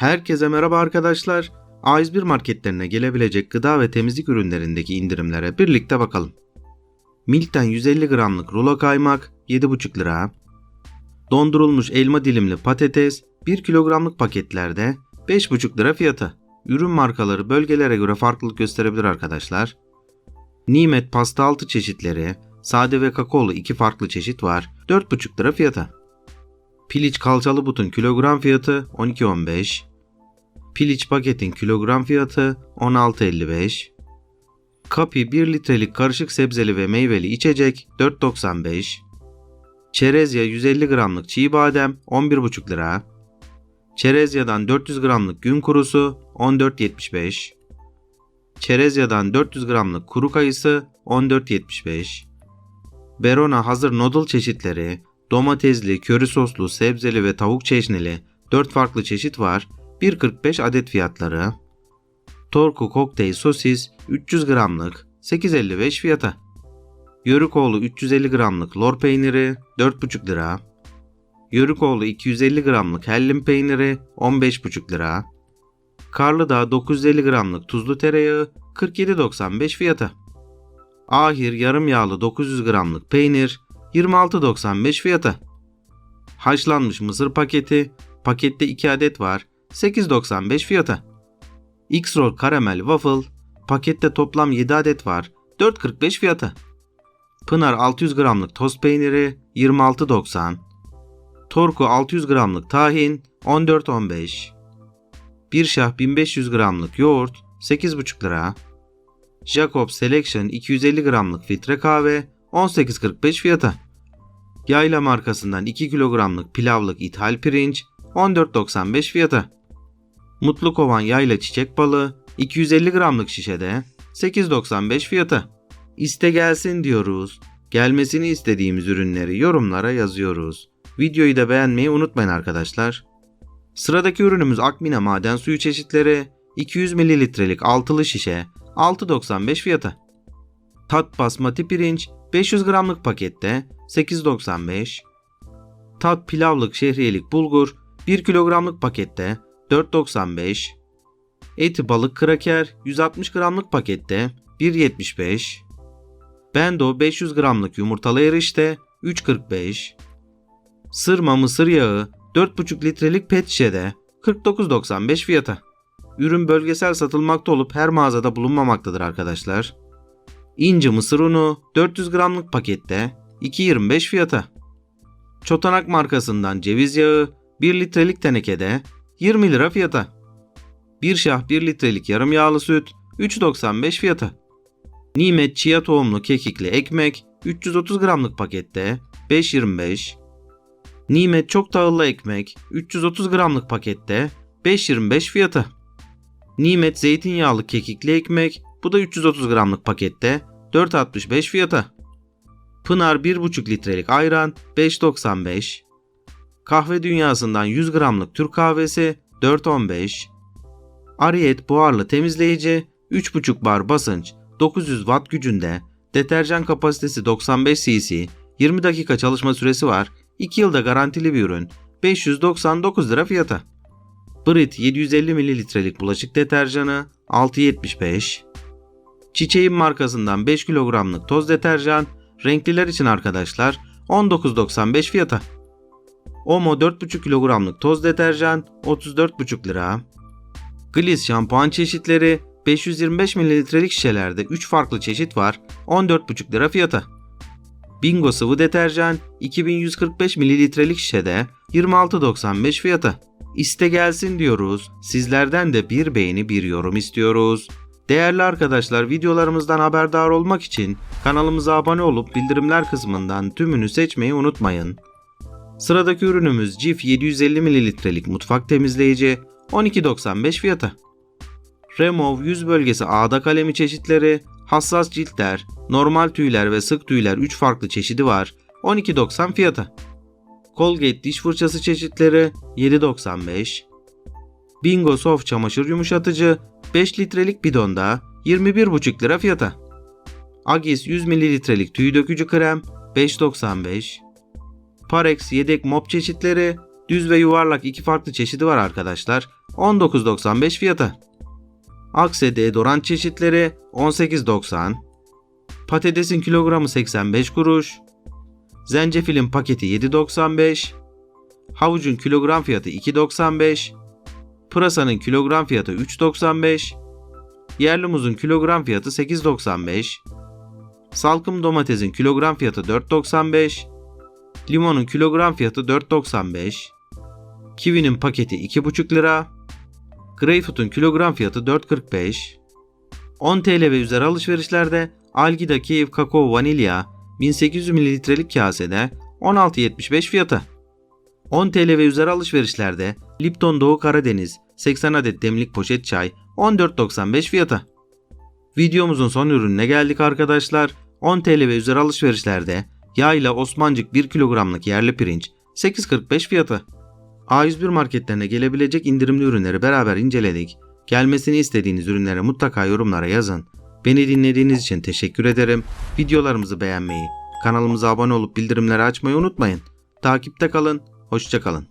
Herkese merhaba arkadaşlar. A101 marketlerine gelebilecek gıda ve temizlik ürünlerindeki indirimlere birlikte bakalım. Milk'ten 150 gramlık rulo kaymak 7,5 lira. Dondurulmuş elma dilimli patates 1 kilogramlık paketlerde 5,5 lira fiyatı. Ürün markaları bölgelere göre farklılık gösterebilir arkadaşlar. Nimet pasta altı çeşitleri, sade ve kakaolu iki farklı çeşit var. 4,5 lira fiyatı. Piliç kalçalı butun kilogram fiyatı 12.15. Piliç paketin kilogram fiyatı 16.55. Kapi 1 litrelik karışık sebzeli ve meyveli içecek 4.95. Çerezya 150 gramlık çiğ badem 11.5 lira. Çerezya'dan 400 gramlık gün kurusu 14.75. Çerezya'dan 400 gramlık kuru kayısı 14.75. Berona hazır noodle çeşitleri, domatesli, köri soslu, sebzeli ve tavuk çeşnili 4 farklı çeşit var. 1.45 adet fiyatları. Torku kokteyl sosis 300 gramlık 8.55 fiyata. Yörükoğlu 350 gramlık lor peyniri 4,5 lira. Yörükoğlu 250 gramlık hellim peyniri 15,5 lira. Karlıdağ 950 gramlık tuzlu tereyağı 47.95 fiyata. Ahir yarım yağlı 900 gramlık peynir 26.95 fiyata. Haşlanmış mısır paketi pakette 2 adet var 8.95 fiyata. X-Roll karamel waffle pakette toplam 7 adet var 4.45 fiyata. Pınar 600 gramlık toz peyniri 26.90. Torku 600 gramlık tahin 14.15. Bir şah 1500 gramlık yoğurt 8,5 lira. Jacob Selection 250 gramlık filtre kahve 18.45 fiyata. Yayla markasından 2 kilogramlık pilavlık ithal pirinç 14.95 fiyata. Mutlu Kovan yayla çiçek balığı 250 gramlık şişede 8.95 fiyata. İste gelsin diyoruz. Gelmesini istediğimiz ürünleri yorumlara yazıyoruz. Videoyu da beğenmeyi unutmayın arkadaşlar. Sıradaki ürünümüz Akmina maden suyu çeşitleri 200 mililitrelik altılı şişe 6.95 fiyata. Tat basmati pirinç 500 gramlık pakette 8.95. Tat pilavlık şehriyelik bulgur 1 kilogramlık pakette 4.95. Eti balık kraker 160 gramlık pakette 1.75. Bendo 500 gramlık yumurtalı erişte 3.45. Sırma mısır yağı 4,5 litrelik pet şişede 49.95 fiyata. Ürün bölgesel satılmakta olup her mağazada bulunmamaktadır arkadaşlar. İnci mısır unu 400 gramlık pakette 2.25 fiyata. Çotanak markasından ceviz yağı 1 litrelik tenekede 20 lira fiyata. Bir şah 1 litrelik yarım yağlı süt 3.95 fiyata. Nimet chia tohumlu kekikli ekmek 330 gramlık pakette 5.25. Nimet çok tahıllı ekmek 330 gramlık pakette 5.25 fiyata. Nimet zeytinyağlı kekikli ekmek bu da 330 gramlık pakette 4.65 fiyata. Pınar 1,5 litrelik ayran 5.95. Kahve dünyasından 100 gramlık Türk kahvesi 4.15. Ariyet buharlı temizleyici 3,5 bar basınç 900 watt gücünde deterjan kapasitesi 95 cc 20 dakika çalışma süresi var 2 yılda garantili bir ürün 599 lira fiyata. Brit 750 mililitrelik bulaşık deterjanı 6.75. Çiçeğin markasından 5 kilogramlık toz deterjan renkliler için arkadaşlar 19.95 fiyata. Omo 4,5 kilogramlık toz deterjan 34,5 lira. Gliss şampuan çeşitleri 525 mililitrelik şişelerde 3 farklı çeşit var 14,5 lira fiyata. Bingo sıvı deterjan 2145 mililitrelik şişede 26.95 fiyata. İste gelsin diyoruz. Sizlerden de bir beğeni bir yorum istiyoruz. Değerli arkadaşlar videolarımızdan haberdar olmak için kanalımıza abone olup bildirimler kısmından tümünü seçmeyi unutmayın. Sıradaki ürünümüz Cif 750 mililitrelik mutfak temizleyici 12.95 fiyata. Remov yüz bölgesi ağda kalemi çeşitleri, hassas ciltler, normal tüyler ve sık tüyler 3 farklı çeşidi var. 12.90 fiyata. Colgate diş fırçası çeşitleri 7.95. Bingo Soft çamaşır yumuşatıcı 5 litrelik bidonda 21,5 lira fiyata. Agis 100 mililitrelik tüy dökücü krem 5.95. Parex yedek mop çeşitleri Düz ve yuvarlak iki farklı çeşidi var arkadaşlar. 19.95 fiyata. Akse deodorant çeşitleri 18.90. Patatesin kilogramı 85 kuruş. Zencefilin paketi 7.95. Havucun kilogram fiyatı 2.95. Pırasanın kilogram fiyatı 3.95. Yerli muzun kilogram fiyatı 8.95. Salkım domatesin kilogram fiyatı 4.95. Limonun kilogram fiyatı 4.95. Kivinin paketi 2,5 lira. Greyfurt'un kilogram fiyatı 4.45. 10 TL ve üzeri alışverişlerde Algida Keyif Kakao Vanilya 1800 mililitrelik kasede 16.75 fiyatı. 10 TL ve üzeri alışverişlerde Lipton Doğu Karadeniz 80 adet demlik poşet çay 14.95 fiyatı. Videomuzun son ürününe geldik arkadaşlar. 10 TL ve üzeri alışverişlerde yağ Osmancık 1 kilogramlık yerli pirinç 8.45 fiyatı. A101 marketlerine gelebilecek indirimli ürünleri beraber inceledik. Gelmesini istediğiniz ürünleri mutlaka yorumlara yazın. Beni dinlediğiniz için teşekkür ederim. Videolarımızı beğenmeyi, kanalımıza abone olup bildirimleri açmayı unutmayın. Takipte kalın, hoşçakalın.